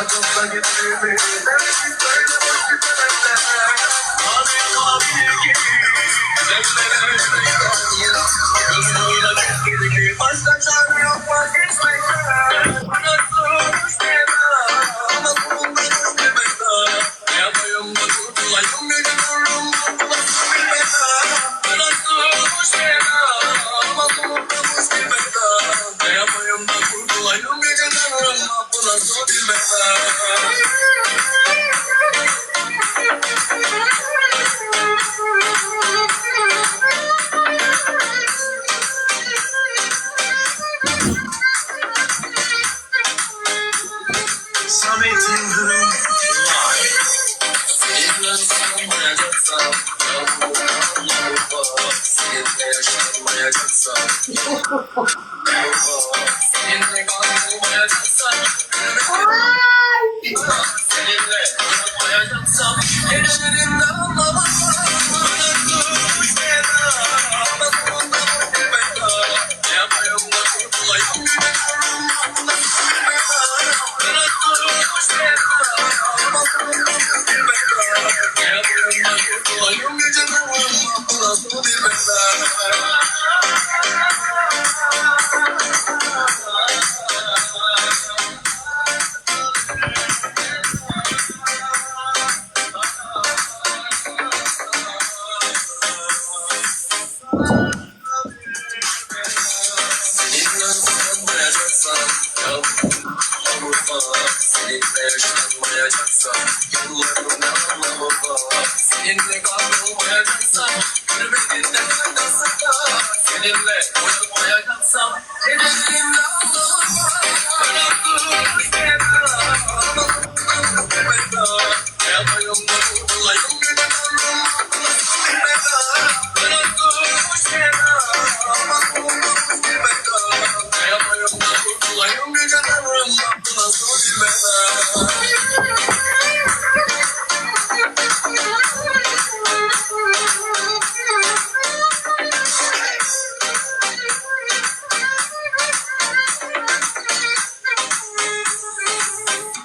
Aklımda gittiğimi Sevgili söyle boş gitmemekle Mavi mavi gibi Gözlere Gözlerine dikildi Başka çare yok vazgeçmekte Bırakılmış veda Ama sonunda dur bir Ne yapayım da kurtulayım Bir gün durum Bu nasıl bir veda Bırakılmış veda Ama sonunda boş bir Ne yapayım da kurtulayım Live Seninle sanmayacaksam Ay. Da kurtulayım Gecelerim Nasıl bir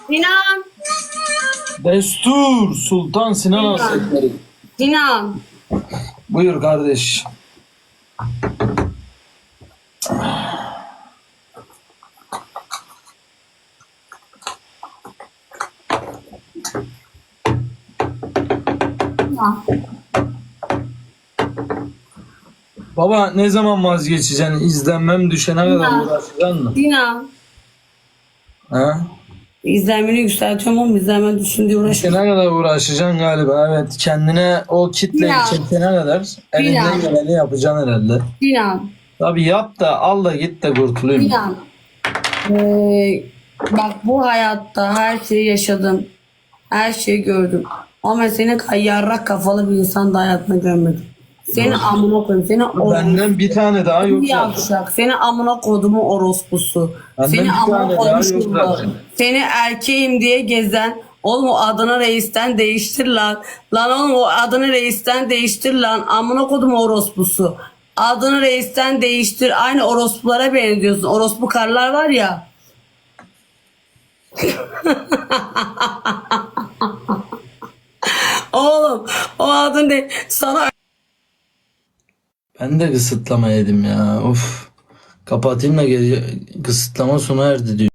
Sinan, Destur Sultan Sinan Hazretleri. Sinan. Buyur kardeş. Baba ne zaman vazgeçeceksin? İzlenmem düşene kadar Ya. uğraşacaksın mı? Sinan. Ha? İzlenmeni yükseltiyorum ama izlenmen düşsün diye uğraşıyorum. Düşene kadar uğraşacaksın galiba. Evet kendine o kitleyi Ya. çekene kadar elinden geleni yapacaksın herhalde. Sinan. Tabii yap da al da git de kurtulayım. Sinan. Ee, bak bu hayatta her şeyi yaşadım. Her şeyi gördüm. Ama seni kadar yarrak kafalı bir insan da hayatımda görmedim. Seni amına koyayım. Seni orospu. Benden bir tane daha yok zaten. Yavşak. Seni amına kodumun orospusu. Benden Seni bir amına tane daha yok koymuşum zaten. Seni erkeğim diye gezen Oğlum o adını reisten değiştir lan. Lan oğlum o adını reisten değiştir lan. Amına kodum orospusu. Adını reisten değiştir. Aynı orospulara benziyorsun. Orospu karlar var ya. oğlum o adını de sana Ben de kısıtlama yedim ya. Of. Kapatayım da geri kısıtlama sona erdi diyor.